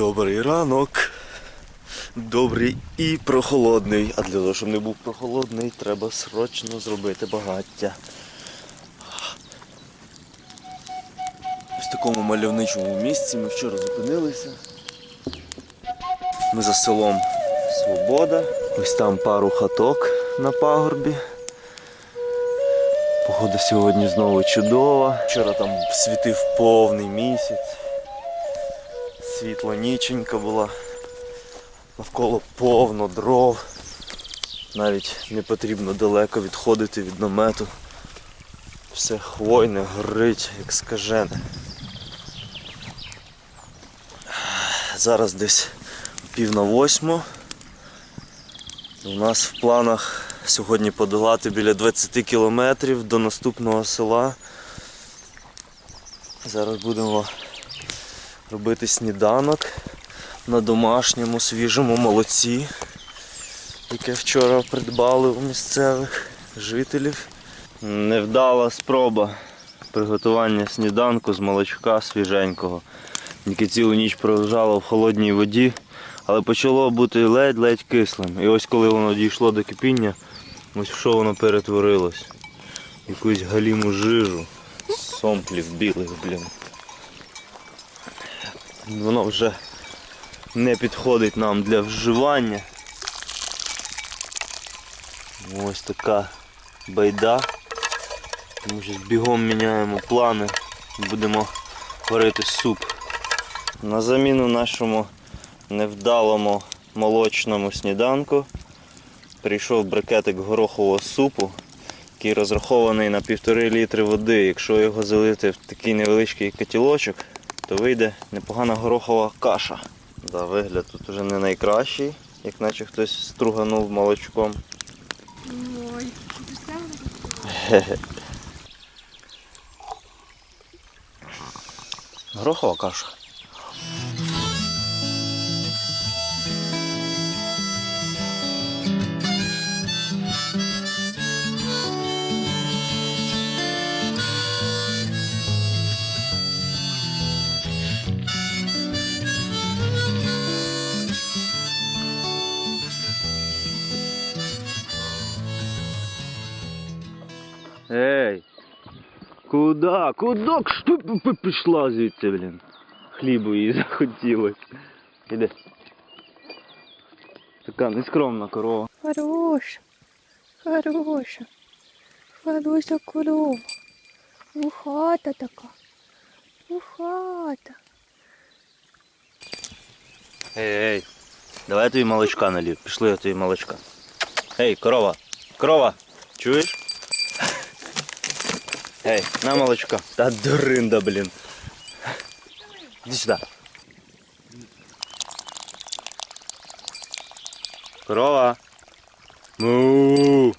Добрий ранок. Добрий і прохолодний. А для того, щоб не був прохолодний, треба срочно зробити багаття. Ось в такому мальовничому місці ми вчора зупинилися. Ми за селом Свобода. Ось там пару хаток на пагорбі. Погода сьогодні знову чудова. Вчора там світив повний місяць. Світла ніченька була. Навколо повно дров. Навіть не потрібно далеко відходити від намету. Все хвойне, горить, як скажене. Зараз десь пів на восьму. У нас в планах сьогодні подолати біля 20 кілометрів до наступного села. Зараз будемо робити сніданок на домашньому свіжому молоці, яке вчора придбали у місцевих жителів. Невдала спроба приготування сніданку з молочка свіженького. Тільки цілу ніч пролежало в холодній воді, але почало бути ледь-ледь кислим. І ось коли воно дійшло до кипіння, ось в що воно перетворилось. Якусь галіму жижу, сомплів білих, блін. Воно вже не підходить нам для вживання. Ось така байда. Тому що бігом міняємо плани. Будемо варити суп. На заміну нашому невдалому молочному сніданку прийшов брикетик горохового супу, який розрахований на півтори літри води. Якщо його залити в такий невеличкий котілочок, то вийде непогана горохова каша. Да, вигляд тут уже не найкращий, як наче хтось струганув молочком. Ой, Горохова каша. Ей! Куда? Куда? Що пішла звідси, блін? Хлібу їй захотілось. Іди. Така нескромна корова. Хороша, хороша, хороша корова. Вухата така. Вухата. Ей, ей. Давай я тобі молочка налів. Пішли я тобі молочка. Ей, корова. Корова. Чуєш? Ей, на молочка. Та дуринда, блін. Іди сюди. Корова. Му.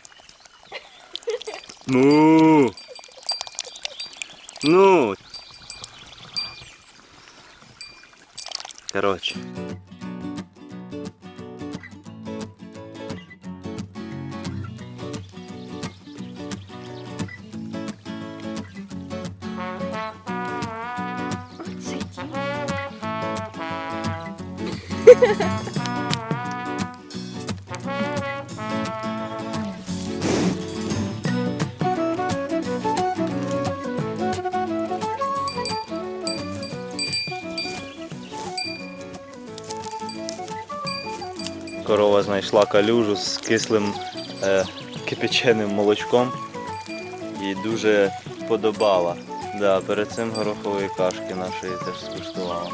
Му. Ну. Короче. Корова знайшла калюжу з кислим е, кипяченим молочком і дуже подобала. Да, перед цим горохової кашки нашої теж скуштувала.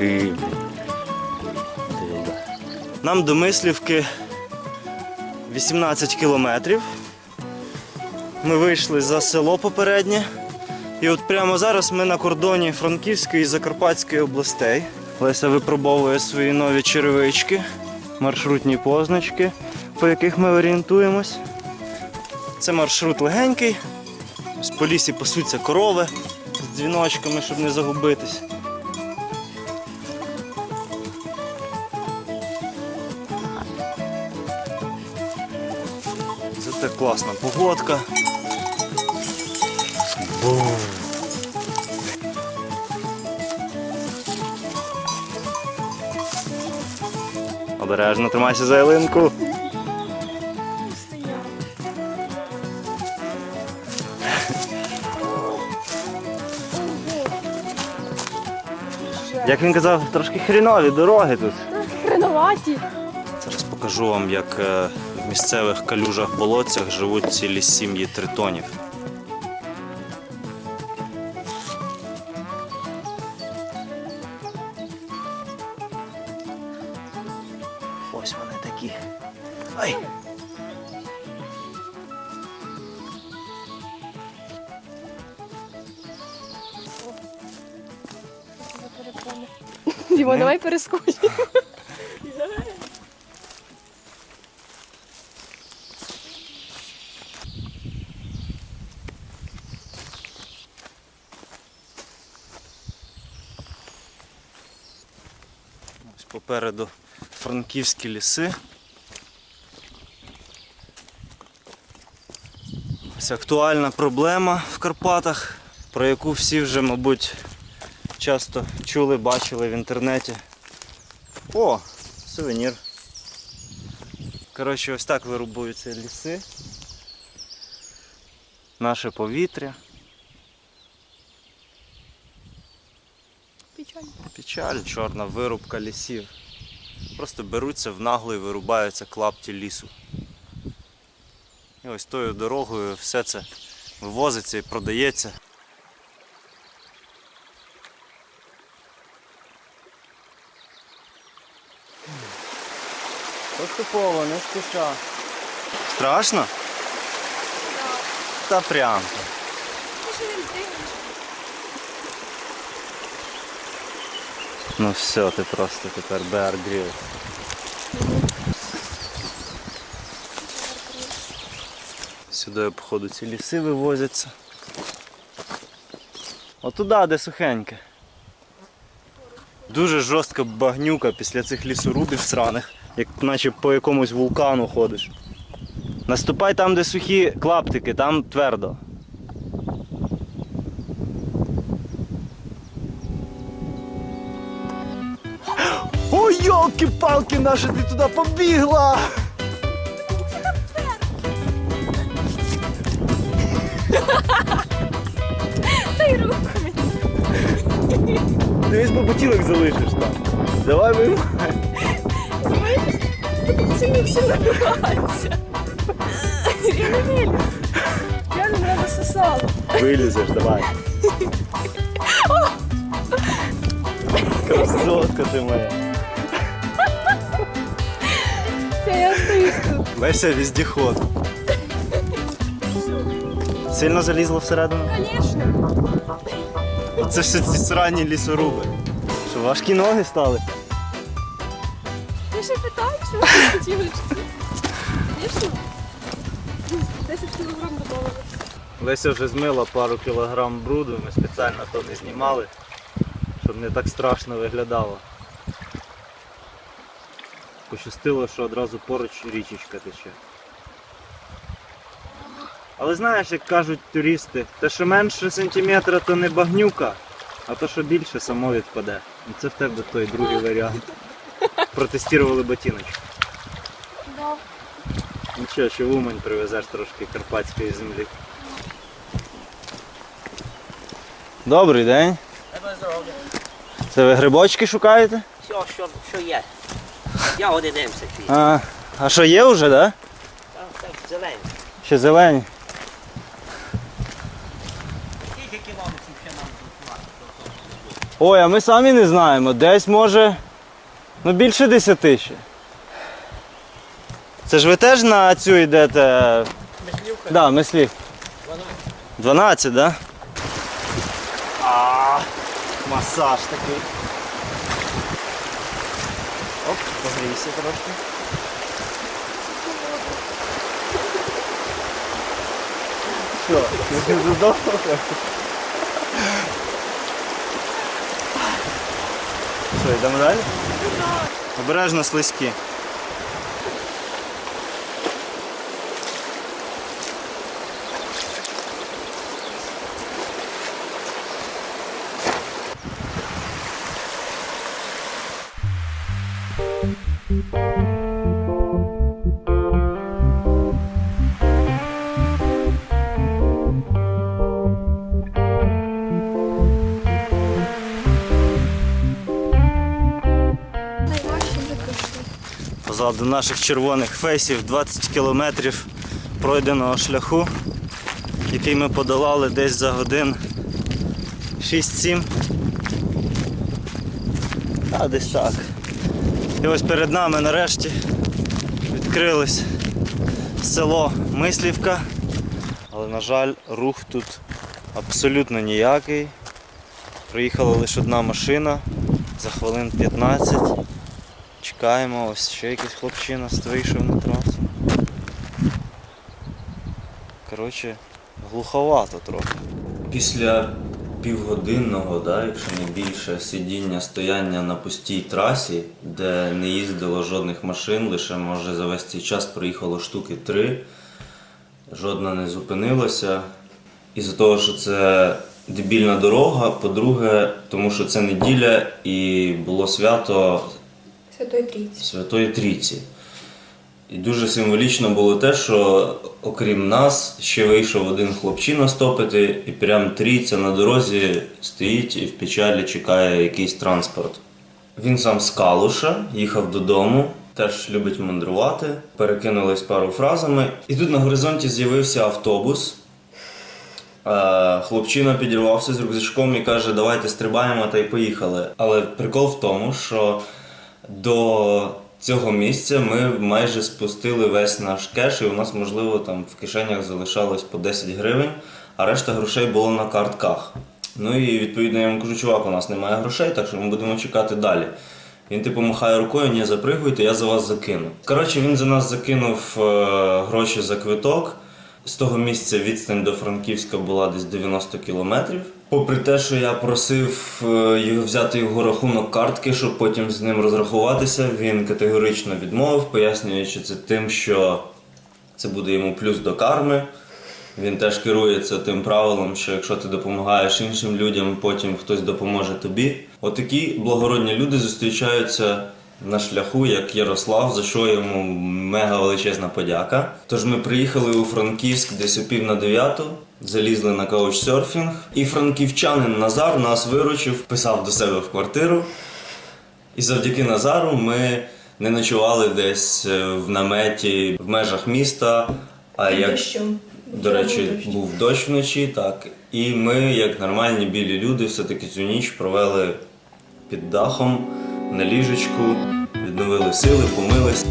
Дилда. Нам до Мислівки 18 кілометрів. Ми вийшли за село попереднє. І от прямо зараз ми на кордоні Франківської і Закарпатської областей. Леся випробовує свої нові черевички, маршрутні позначки, по яких ми орієнтуємось. Це маршрут легенький. Ось по лісі пасуться корови з дзвіночками, щоб не загубитись. Класна погодка. Бум. Обережно тримайся за ялинку. Як він казав, трошки хрінові дороги тут. Хреноваті. Зараз покажу вам, як е, місцевих калюжах болотцях живуть цілі сім'ї тритонів. Ось вони такі. Ай! Діма, давай перескочимо. Попереду франківські ліси. Ось актуальна проблема в Карпатах, про яку всі вже, мабуть, часто чули, бачили в інтернеті. О, сувенір. Коротше, ось так вирубуються ліси. Наше повітря. Печаль. Печаль, чорна вирубка лісів. Просто беруться в нагло і вирубаються клапті лісу. І ось тою дорогою все це вивозиться і продається. Поступово, не спіша. Страшно? Та прям. Ну все, ти просто тепер Bear Grylls. Сюди, походу, ці ліси вивозяться. Отуда, де сухеньке. Дуже жорстка багнюка після цих лісорубів сраних, як наче по якомусь вулкану ходиш. Наступай там, де сухі клаптики, там твердо. Йолки-палки, наша ти туди побігла! Дай руку мені. Дивись, бо залишиш там. Давай виймай. Сильно всі набиваються. Я не виліз. Я не мене засосала. Вилізеш, давай. Красотка ти моя. Все, я остаюсь тут. Леся віздіход. Сильно залізла всередину? Звісно. Це все ці срані лісоруби. Що важкі ноги стали? Я ще питаю, що ви хотіли. Звісно. 10 кілограм додавалося. Леся вже змила пару кілограм бруду, ми спеціально то не знімали, щоб не так страшно виглядало. Пощастило, що одразу поруч річечка тече. Але знаєш, як кажуть туристи, те, що менше сантиметра, то не багнюка, а то, що більше, само відпаде. І це в тебе той другий варіант. Протестували ботиночки. Да. Нічого, що в Умань привезеш трошки карпатської землі. Добрий день. Це ви грибочки шукаєте? Все, що, що є. Я один дивимося чи. А, а що є вже, так? Да? Так, так, зелені. Ще зелені. Скільки кілометрів ще нам працювати? Ой, а ми самі не знаємо. Десь може. Ну більше десяти ще. Це ж ви теж на цю йдете. Мислівка. Да, мислів. 12, да? А, масаж такий. Оп, погрійся трошки. Що, ти додому? Що, йдемо далі? Обережно слизькі. Позаду наших червоних фейсів 20 кілометрів пройденого шляху, який ми подолали десь за годин 6-7. А десь так. І ось перед нами нарешті відкрилось село Мислівка. Але, на жаль, рух тут абсолютно ніякий. Приїхала лише одна машина за хвилин 15. Чекаємо, ось ще якийсь хлопчина вийшов на трасу. Коротше, глуховато трохи. Після півгодинного, да, якщо не більше, сидіння, стояння на пустій трасі, де не їздило жодних машин, лише може за весь цей час проїхало штуки три. Жодна не зупинилася. Із-за того, що це дебільна дорога, по-друге, тому що це неділя і було свято Святої Трійці. Святої Трійці. І дуже символічно було те, що окрім нас ще вийшов один хлопчина стопити, і прям трійця на дорозі стоїть і в печалі чекає якийсь транспорт. Він сам з Калуша, їхав додому, теж любить мандрувати, перекинулись пару фразами. І тут на горизонті з'явився автобус. Е, Хлопчина підірвався з рюкзачком і каже, давайте стрибаємо та й поїхали. Але прикол в тому, що до цього місця ми майже спустили весь наш кеш, і у нас, можливо, там в кишенях залишалось по 10 гривень, а решта грошей було на картках. Ну і відповідно я йому кажу, чувак, у нас немає грошей, так що ми будемо чекати далі. Він типу махає рукою, ні, запригуйте, я за вас закину. Коротше, він за нас закинув е, гроші за квиток. З того місця відстань до Франківська була десь 90 кілометрів. Попри те, що я просив е, його взяти його рахунок картки, щоб потім з ним розрахуватися, він категорично відмовив, пояснюючи це тим, що це буде йому плюс до карми. Він теж керується тим правилом, що якщо ти допомагаєш іншим людям, потім хтось допоможе тобі. Отакі благородні люди зустрічаються на шляху, як Ярослав, за що йому мега величезна подяка. Тож ми приїхали у Франківськ десь о пів на дев'яту, залізли на каучсерфінг, і франківчанин Назар нас виручив, писав до себе в квартиру. І завдяки Назару ми не ночували десь е, в наметі в межах міста. А як Дощом. до речі, Був був дощ вночі, так. І ми, як нормальні білі люди, все-таки цю ніч провели під дахом на ліжечку, відновили сили, помились.